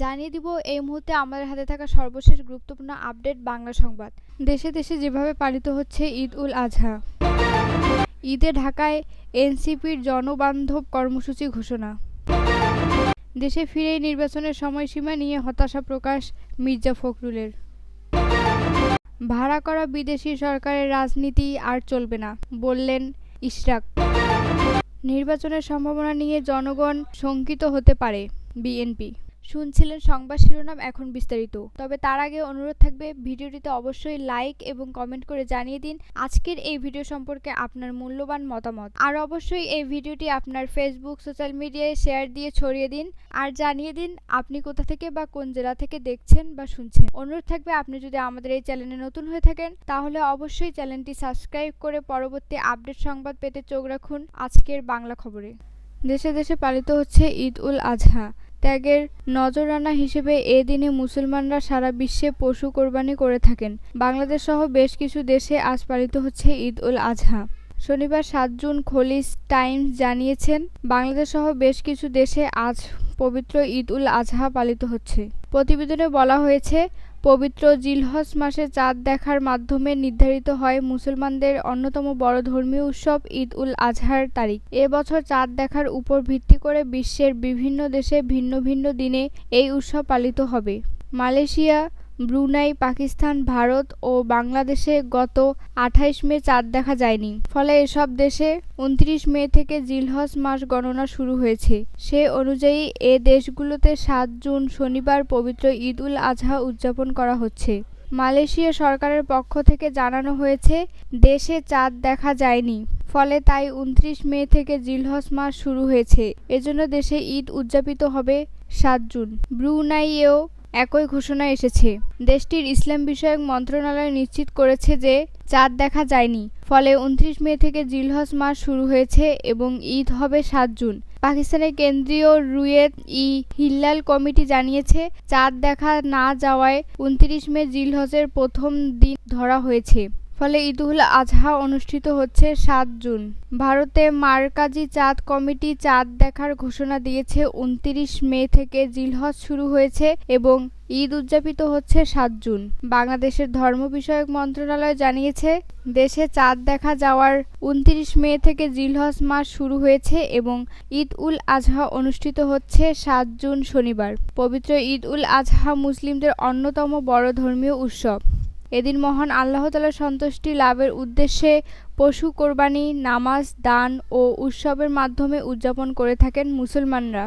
জানিয়ে দিব এই মুহূর্তে আমাদের হাতে থাকা সর্বশেষ গুরুত্বপূর্ণ আপডেট বাংলা সংবাদ। দেশে দেশে যেভাবে পালিত হচ্ছে ঈদ উল আজহা ঈদে ঢাকায় এনসিপির জনবান্ধব কর্মসূচি ঘোষণা। দেশে ফিরেই নির্বাচনের সময়সীমা নিয়ে হতাশা প্রকাশ মির্জা ফখরুলের। ভাড়া করা বিদেশি সরকারের রাজনীতি আর চলবে না, বললেন ইশরাক। নির্বাচনের সম্ভাবনা নিয়ে জনগণ শঙ্কিত হতে পারে বিএনপি। শুনছিলেন সংবাদ শিরোনাম এখন বিস্তারিত। তবে তার আগে অনুরোধ থাকবে, ভিডিওটিতে অবশ্যই লাইক এবং কমেন্ট করে জানিয়ে দিন আজকের এই ভিডিও সম্পর্কে আপনার মূল্যবান মতামত। আর অবশ্যই এই ভিডিওটি আপনার ফেসবুক সোশ্যাল মিডিয়ায় শেয়ার দিয়ে ছড়িয়ে দিন আর জানিয়ে দিন আপনি কোথা থেকে বা কোন জেলা থেকে দেখছেন বা শুনছেন। অনুরোধ থাকবে, আপনি যদি আমাদের এই চ্যানেলে নতুন হয়ে থাকেন, তাহলে অবশ্যই চ্যানেলটি সাবস্ক্রাইব করে পরবর্তী আপডেট সংবাদ পেতে চোখ রাখুন আজকের বাংলা খবরে। দেশে দেশে পালিত হচ্ছে ঈদ উল আজহা ত্যাগের নজরানা হিসেবে এ দিনে মুসলমানরা সারা বিশ্বে পশু কোরবানি করে থাকেন। বাংলাদেশ সহ বেশ কিছু দেশে আজ পালিত হচ্ছে ঈদ উল আজহা শনিবার সাত জুন খলিস টাইমস জানিয়েছেন, বাংলাদেশ সহ বেশ কিছু দেশে আজ পবিত্র ঈদ উল আজহা পালিত হচ্ছে। প্রতিবেদনে বলা হয়েছে পবিত্র জিলহজ মাসে চাঁদ দেখার মাধ্যমে নির্ধারিত হয় মুসলমানদের অন্যতম বড় ধর্মীয় উৎসব ঈদ উল আজহার তারিখ। এবছর চাঁদ দেখার উপর ভিত্তি করে বিশ্বের বিভিন্ন দেশে ভিন্ন ভিন্ন দিনে এই উৎসব পালিত হবে। মালয়েশিয়া ব্রুনাই, পাকিস্তান, ভারত ও বাংলাদেশে গত আঠাইশ মে চাঁদ দেখা যায়নি। ফলে এসব দেশে উনত্রিশ মে থেকে জিলহজ মাস গণনা শুরু হয়েছে। সে অনুযায়ী এ দেশগুলোতে সাত জুন শনিবার পবিত্র ঈদ উল আজহা উদযাপন করা হচ্ছে। মালয়েশিয়া সরকারের পক্ষ থেকে জানানো হয়েছে, দেশে চাঁদ দেখা যায়নি। ফলে তাই উনত্রিশ মে থেকে জিলহজ মাস শুরু হয়েছে। এজন্য দেশে ঈদ উদযাপিত হবে সাত জুন। ব্রুনাইয়েও একই ঘোষণা এসেছে। দেশটির ইসলাম বিষয়ক মন্ত্রণালয় নিশ্চিত করেছে যে চাঁদ দেখা যায়নি। ফলে উনত্রিশ মে থেকে জিলহজ মাস শুরু হয়েছে এবং ঈদ হবে সাত জুন। পাকিস্তানের কেন্দ্রীয় রুয়েত ই হিল্লাল কমিটি জানিয়েছে, চাঁদ দেখা না যাওয়ায় উনত্রিশ মে জিলহজের প্রথম দিন ধরা হয়েছে। ফলে ঈদুল আজহা অনুষ্ঠিত হচ্ছে সাত জুন। ভারতে মারকাজি চাঁদ কমিটি চাঁদ দেখার ঘোষণা দিয়েছে, উনত্রিশ মে থেকে জিলহজ শুরু হয়েছে এবং ঈদ উদযাপিত হচ্ছে সাত জুন। বাংলাদেশের ধর্ম বিষয়ক মন্ত্রণালয় জানিয়েছে, দেশে চাঁদ দেখা যাওয়ার উনত্রিশ মে থেকে জিলহজ মাস শুরু হয়েছে এবং ঈদ উল আজহা অনুষ্ঠিত হচ্ছে সাত জুন শনিবার। পবিত্র ঈদ উল আজহা মুসলিমদের অন্যতম বড় ধর্মীয় উৎসব। এদিন মহান আল্লাহ তালার সন্তুষ্টি লাভের উদ্দেশ্যে পশু, কোরবানি, নামাজ, দান ও উৎসবের মাধ্যমে উদযাপন করে থাকেন মুসলমানরা।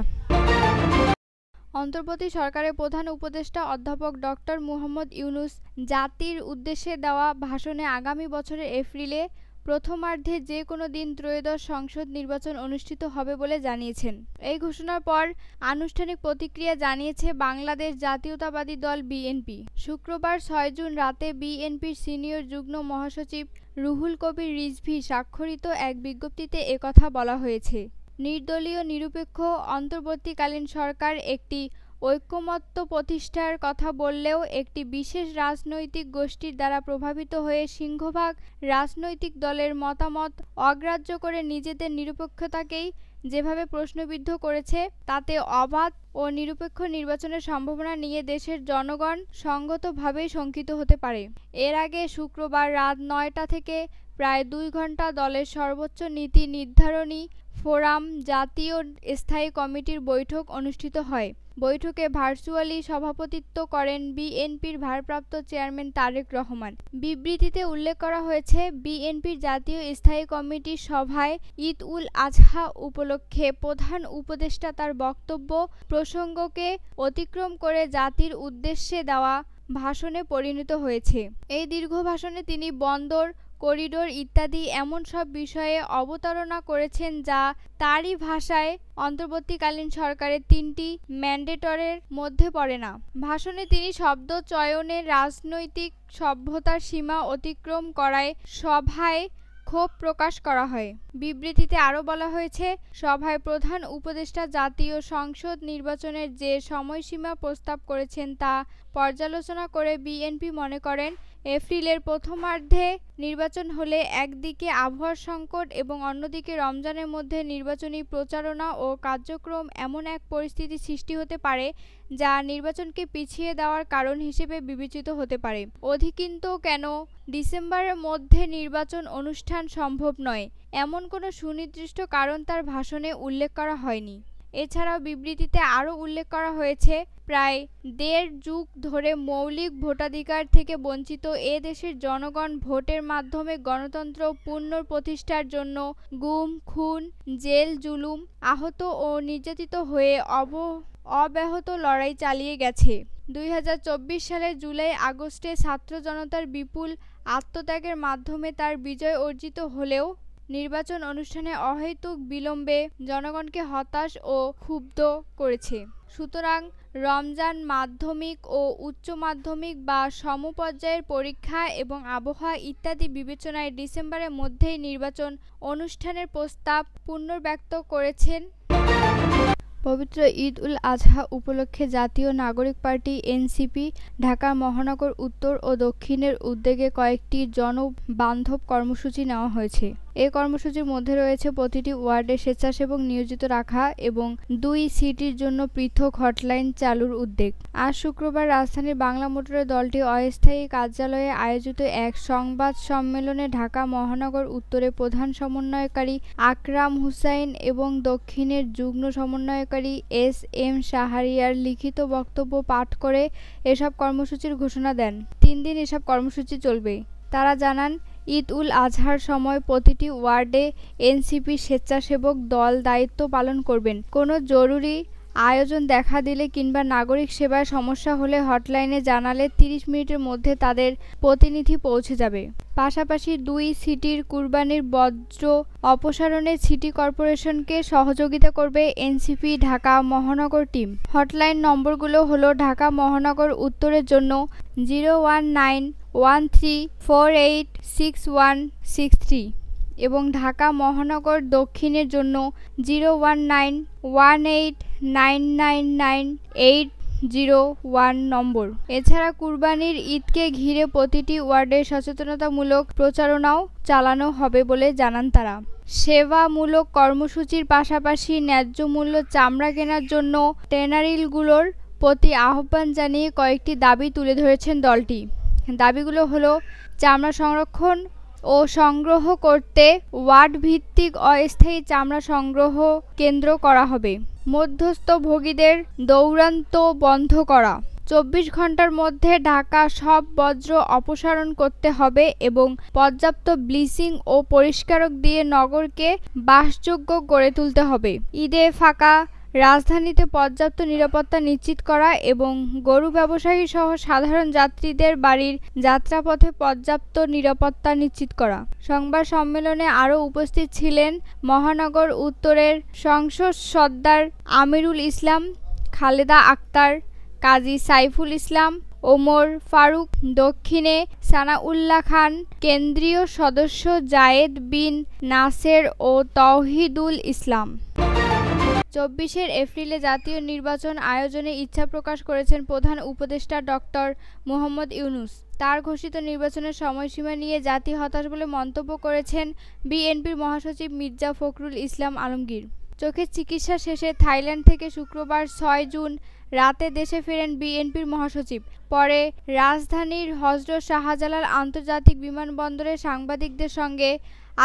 অন্তর্বর্তী সরকারের প্রধান উপদেষ্টা অধ্যাপক ডক্টর মুহম্মদ ইউনুস জাতির উদ্দেশ্যে দেওয়া ভাষণে আগামী বছরের এপ্রিলে প্রথমার্ধে যে কোনো দিন ত্রয়োদশ সংসদ নির্বাচন অনুষ্ঠিত হবে বলে জানিয়েছেন। এই ঘোষণার পর আনুষ্ঠানিক প্রতিক্রিয়া জানিয়েছে বাংলাদেশ জাতীয়তাবাদী দল বিএনপি। শুক্রবার ছয় জুন রাতে বিএনপির সিনিয়র যুগ্ম মহাসচিব রুহুল কবির রিজভি স্বাক্ষরিত এক বিজ্ঞপ্তিতে একথা বলা হয়েছে। নির্দলীয় নিরপেক্ষ অন্তর্বর্তীকালীন সরকার একটি ঐক্যমত্য প্রতিষ্ঠার কথা বললেও একটি বিশেষ রাজনৈতিক গোষ্ঠীর দ্বারা প্রভাবিত হয়ে সিংহভাগ রাজনৈতিক দলের মতামত অগ্রাহ্য করে নিজেদের নিরপেক্ষতাকেই যেভাবে প্রশ্নবিদ্ধ করেছে, তাতে অবাধ ও নিরপেক্ষ নির্বাচনের সম্ভাবনা নিয়ে দেশের জনগণ সঙ্গতভাবেই শঙ্কিত হতে পারে। এর আগে শুক্রবার রাত নয়টা থেকে প্রায় দুই ঘণ্টা দলের সর্বোচ্চ নীতি নির্ধারণী ফোরাম জাতীয় স্থায়ী কমিটির বৈঠক অনুষ্ঠিত হয়। বৈঠকে ভার্চুয়ালি সভাপতিত্ব করেন বিএনপির ভারপ্রাপ্ত চেয়ারম্যান তারেক রহমান। বিবৃতিতে উল্লেখ করা হয়েছে, বিএনপির জাতীয় স্থায়ী কমিটির সভায় ঈদ উল আজহা উপলক্ষে প্রধান উপদেষ্টা তার বক্তব্য প্রসঙ্গকে অতিক্রম করে জাতির উদ্দেশ্যে দেওয়া ভাষণে পরিণত হয়েছে। এই দীর্ঘ ভাষণে তিনি বন্দর করিডোর ইত্যাদি এমন সব বিষয়ে অবতারণা করেছেন যা তারই ভাষায় অন্তর্বর্তীকালীন সরকারের তিনটি ম্যান্ডেটরের মধ্যে পড়ে না। ভাষণে তিনি শব্দ চয়নের রাজনৈতিক সভ্যতার সীমা অতিক্রম করায় সভায় ক্ষোভ প্রকাশ করা হয়। বিবৃতিতে আরও বলা হয়েছে, সভায় প্রধান উপদেষ্টা জাতীয় সংসদ নির্বাচনের যে সময়সীমা প্রস্তাব করেছেন তা পর্যালোচনা করে বিএনপি মনে করেন এপ্রিলের প্রথমার্ধে নির্বাচন হলে একদিকে আবহাওয়ার সংকট এবং অন্যদিকে রমজানের মধ্যে নির্বাচনী প্রচারণা ও কার্যক্রম এমন এক পরিস্থিতি সৃষ্টি হতে পারে যা নির্বাচনকে পিছিয়ে দেওয়ার কারণ হিসেবে বিবেচিত হতে পারে। অধিকিন্তু কেন, ডিসেম্বরের মধ্যে নির্বাচন অনুষ্ঠান সম্ভব নয়। এমন কোনো সুনির্দিষ্ট কারণ তার ভাষণে উল্লেখ করা হয়নি। এছাড়াও বিবৃতিতে আরও উল্লেখ করা হয়েছে, প্রায় দেড় যুগ ধরে মৌলিক ভোটাধিকার থেকে বঞ্চিত এ দেশের জনগণ ভোটের মাধ্যমে গণতন্ত্র পুনঃপ্রতিষ্ঠার জন্য গুম, খুন, জেল, জুলুম, আহত ও নির্যাতিত হয়ে অব, অব্যাহত লড়াই চালিয়ে গেছে। দুই হাজার চব্বিশ সালের জুলাই আগস্টে ছাত্র জনতার বিপুল আত্মত্যাগের মাধ্যমে তার বিজয় অর্জিত হলেও নির্বাচন অনুষ্ঠানে অহেতুক বিলম্বে জনগণকে হতাশ ও ক্ষুব্ধ করেছে। সুতরাং রমজান মাধ্যমিক ও উচ্চ মাধ্যমিক বা সমপর্যায়ের পরীক্ষা এবং আবহাওয়া ইত্যাদি বিবেচনায় ডিসেম্বরের মধ্যেই নির্বাচন অনুষ্ঠানের প্রস্তাব পুনর্ব্যক্ত করেছেন পবিত্র ঈদ উল আজহা উপলক্ষে জাতীয় নাগরিক পার্টি এনসিপি, ঢাকা মহানগর উত্তর ও দক্ষিণের উদ্যোগে কয়েকটি জনবান্ধব কর্মসূচি নেওয়া হয়েছে। এ কর্মসূচির মধ্যে রয়েছে প্রতিটি ওয়ার্ডে স্বেচ্ছাসেবক নিয়োজিত রাখা এবং দুই সিটির জন্য পৃথক হটলাইন চালুর উদ্যোগ। আজ শুক্রবার রাজধানীর বাংলা মোটরের দলটি অস্থায়ী কার্যালয়ে আয়োজিত এক সংবাদ সম্মেলনে ঢাকা মহানগর উত্তরে প্রধান সমন্বয়কারী আকরাম হুসাইন এবং দক্ষিণের যুগ্ম সমন্বয়কারী এস এম শাহরিয়ার লিখিত বক্তব্য পাঠ করে এসব কর্মসূচির ঘোষণা দেন। তিন দিন এসব কর্মসূচি চলবে। তারা জানান ঈদ উল আজহার সময় প্রতিটি ওয়ার্ডে এনসিপি স্বেচ্ছাসেবক দল দায়িত্ব পালন করবেন। কোনো জরুরি আয়োজন দেখা দিলে কিংবা নাগরিক সেবায় সমস্যা হলে হটলাইনে জানালে ৩০ মিনিটের মধ্যে তাদের প্রতিনিধি পৌঁছে যাবে। পাশাপাশি দুই সিটির কুরবানির বজ্র অপসারণে সিটি কর্পোরেশনকে সহযোগিতা করবে এনসিপি ঢাকা মহানগর টিম। হটলাইন নম্বরগুলো হলো ঢাকা মহানগর উত্তরের জন্য zero one nine one three four eight six one six three এবং ঢাকা মহানগর দক্ষিণের জন্য zero one nine one eight nine nine nine eight zero one number. এছাড়া কুরবানির ঈদকে ঘিরে প্রতিটি ওয়ার্ডে সচেতনতামূলক প্রচারণাও চালানো হবে বলে জানান তারা। সেবামূলক কর্মসূচির পাশাপাশি ন্যায্য মূল্য চামড়া কেনার জন্য ট্যানারিলগুলোর প্রতি আহ্বান জানিয়ে কয়েকটি দাবি তুলে ধরেছেন দলটি। দাবিগুলো হলো চামড়া সংরক্ষণ ও সংগ্রহ করতে ওয়ার্ড ভিত্তিক অস্থায়ী চামড়া সংগ্রহ কেন্দ্র করা হবে। মধ্যস্থ ভোগীদের দৌরান্ত বন্ধ করা। চব্বিশ ঘণ্টার মধ্যে ঢাকা সব বজ্র অপসারণ করতে হবে এবং পর্যাপ্ত ব্লিচিং ও পরিষ্কারক দিয়ে নগরকে বাসযোগ্য গড়ে তুলতে হবে। ঈদে ফাঁকা রাজধানীতে পর্যাপ্ত নিরাপত্তা নিশ্চিত করা এবং গরু ব্যবসায়ী সহ সাধারণ যাত্রীদের বাড়ির যাত্রাপথে পর্যাপ্ত নিরাপত্তা নিশ্চিত করা। সংবাদ সম্মেলনে আরও উপস্থিত ছিলেন মহানগর উত্তরের সংসদ সর্দার আমিরুল ইসলাম, খালেদা আক্তার, কাজী সাইফুল ইসলাম, ওমর ফারুক, দক্ষিণে সানাউল্লাহ খান, কেন্দ্রীয় সদস্য জায়েদ বিন নাসের ও তৌহিদুল ইসলাম। চব্বিশের এপ্রিলে জাতীয় নির্বাচন আয়োজনে ইচ্ছা প্রকাশ করেছেন প্রধান উপদেষ্টা ডক্টর মোহাম্মদ ইউনুস। তার ঘোষিত নির্বাচনের সময়সীমা নিয়ে জাতি হতাশ বলে মন্তব্য করেছেন বিএনপির মহাসচিব মির্জা ফখরুল ইসলাম আলমগীর। চোখের চিকিৎসা শেষে থাইল্যান্ড থেকে শুক্রবার ছয় জুন রাতে দেশে ফেরেন বিএনপির মহাসচিব। পরে রাজধানীর হজরত শাহজালাল আন্তর্জাতিক বিমানবন্দরে সাংবাদিকদের সঙ্গে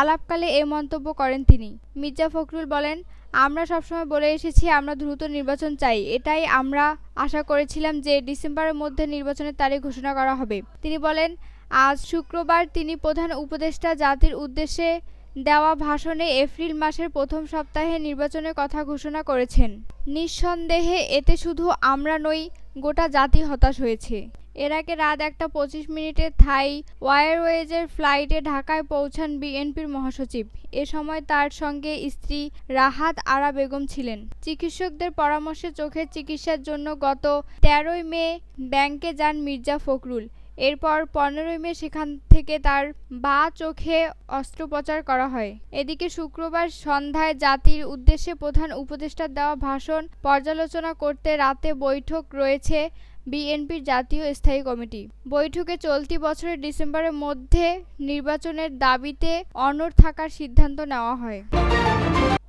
আলাপকালে এ মন্তব্য করেন তিনি। মির্জা ফখরুল বলেন আমরা সবসময় বলে এসেছি, আমরা দ্রুত নির্বাচন চাই। এটাই আমরা আশা করেছিলাম যে ডিসেম্বরের মধ্যে নির্বাচনের তারিখ ঘোষণা করা হবে। তিনি বলেন, আজ শুক্রবার তিনি প্রধান উপদেষ্টা জাতির উদ্দেশ্যে দেওয়া ভাষণে এপ্রিল মাসের প্রথম সপ্তাহে নির্বাচনের কথা ঘোষণা করেছেন। নিঃসন্দেহে এতে শুধু আমরা নই, গোটা জাতি হতাশ হয়েছে। এর আগে রাত একটা পঁচিশ মিনিটে থাই ওয়ারওয়েজের ফ্লাইটে ঢাকায় পৌঁছান বিএনপির মহাসচিব। এ সময় তার সঙ্গে স্ত্রী রাহাত আরা বেগম ছিলেন। চিকিৎসকদের পরামর্শে চোখের চিকিৎসার জন্য গত তেরোই মে ব্যাংকে যান মির্জা ফখরুল। এরপর পনেরোই মে সেখান থেকে তার বা চোখে অস্ত্রোপচার করা হয়। এদিকে শুক্রবার সন্ধ্যায় জাতির উদ্দেশ্যে প্রধান উপদেষ্টার দেওয়া ভাষণ পর্যালোচনা করতে রাতে বৈঠক রয়েছে বিএনপির জাতীয় স্থায়ী কমিটি। বৈঠকে চলতি বছরের ডিসেম্বরের মধ্যে নির্বাচনের দাবিতে অনড় থাকার সিদ্ধান্ত নেওয়া হয়।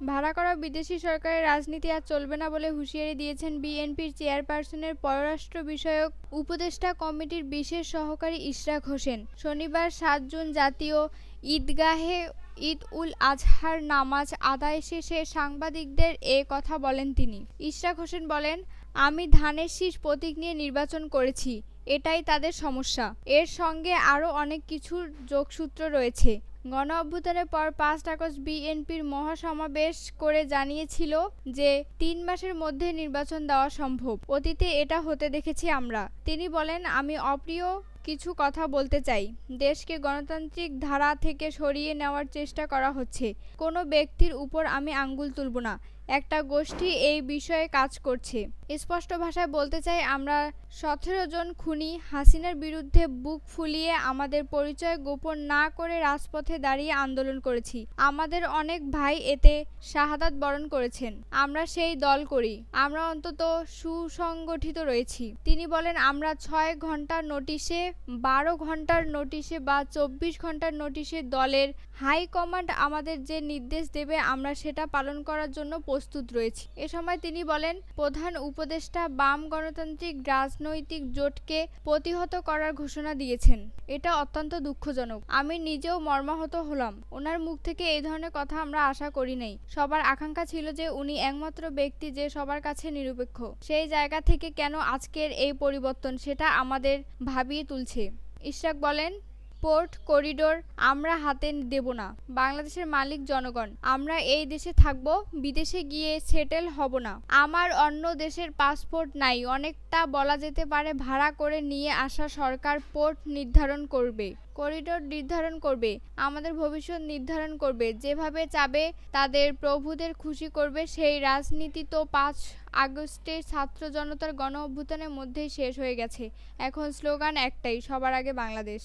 ভাড়া করা বিদেশি সরকারের রাজনীতি আর চলবে না বলে হুঁশিয়ারি দিয়েছেন বিএনপির চেয়ারপারসনের পররাষ্ট্র বিষয়ক উপদেষ্টা কমিটির বিশেষ সহকারী ইশরাক হোসেন। শনিবার সাত জুন জাতীয় ঈদগাহে ঈদ উল আজহার নামাজ আদায় শেষে সাংবাদিকদের এ কথা বলেন তিনি। ইশরাক হোসেন বলেন আমি ধানের শীষ প্রতীক নিয়ে নির্বাচন করেছি, এটাই তাদের সমস্যা। এর সঙ্গে আরও অনেক কিছুর যোগসূত্র রয়েছে। গণ অভ্যুত্থানের পর পাঁচ আগস্ট বিএনপির মহাসমাবেশ করে জানিয়েছিল যে, তিন মাসের মধ্যে নির্বাচন দেওয়া সম্ভব। অতীতে এটা হতে দেখেছি আমরা। তিনি বলেন, আমি অপ্রিয় কিছু কথা বলতে চাই। দেশকে গণতান্ত্রিক ধারা থেকে সরিয়ে নেওয়ার চেষ্টা করা হচ্ছে। কোনো ব্যক্তির উপর আমি আঙ্গুল তুলব না। একটা গোষ্ঠী এই বিষয়ে কাজ করছে। স্পষ্ট ভাষায় বলতে চাই, আমরা সতেরো জন খুনি হাসিনার বিরুদ্ধে বুক ফুলিয়ে আমাদের পরিচয় গোপন না করে রাজপথে দাঁড়িয়ে আন্দোলন করেছি। আমাদের অনেক ভাই এতে শাহাদাত বরণ করেছেন। আমরা সেই দল করি। আমরা অন্তত সুসংগঠিত রয়েছি। তিনি বলেন, আমরা ছয় ঘণ্টার নোটিশে, বারো ঘণ্টার নোটিশে বা চব্বিশ ঘণ্টার নোটিশে দলের হাই কমান্ড আমাদের যে নির্দেশ দেবে, আমরা সেটা পালন করার জন্য প্রস্তুত রয়েছি। এ সময় তিনি বলেন, প্রধান উপদেষ্টা বাম গণতান্ত্রিক রাজনৈতিক জোটকে প্রতিহত করার ঘোষণা দিয়েছেন। এটা অত্যন্ত দুঃখজনক। আমি নিজেও মর্মাহত হলাম। ওনার মুখ থেকে এই ধরনের কথা আমরা আশা করি নাই। সবার আকাঙ্ক্ষা ছিল যে উনি একমাত্র ব্যক্তি যে সবার কাছে নিরপেক্ষ। সেই জায়গা থেকে কেন আজকের এই পরিবর্তন সেটা আমাদের ভাবিয়ে তুলছে। ইশরাক বলেন পোর্ট করিডোর আমরা হাতে দেব না। বাংলাদেশের মালিক জনগণ, আমরা এই দেশে থাকব, বিদেশে গিয়ে সেটেল হব না। আমার অন্য দেশের পাসপোর্ট নাই, অনেকটা বলা যেতে পারে ভাড়া করে নিয়ে আসা সরকার পোর্ট নির্ধারণ করবে, করিডোর নির্ধারণ করবে, আমাদের ভবিষ্যৎ নির্ধারণ করবে, যেভাবে চাবে তাদের প্রভুদের খুশি করবে, সেই রাজনীতি তো পাঁচ আগস্টের ছাত্র জনতার গণ অভ্যুত্থানের মধ্যেই শেষ হয়ে গেছে। এখন স্লোগান একটাই, সবার আগে বাংলাদেশ।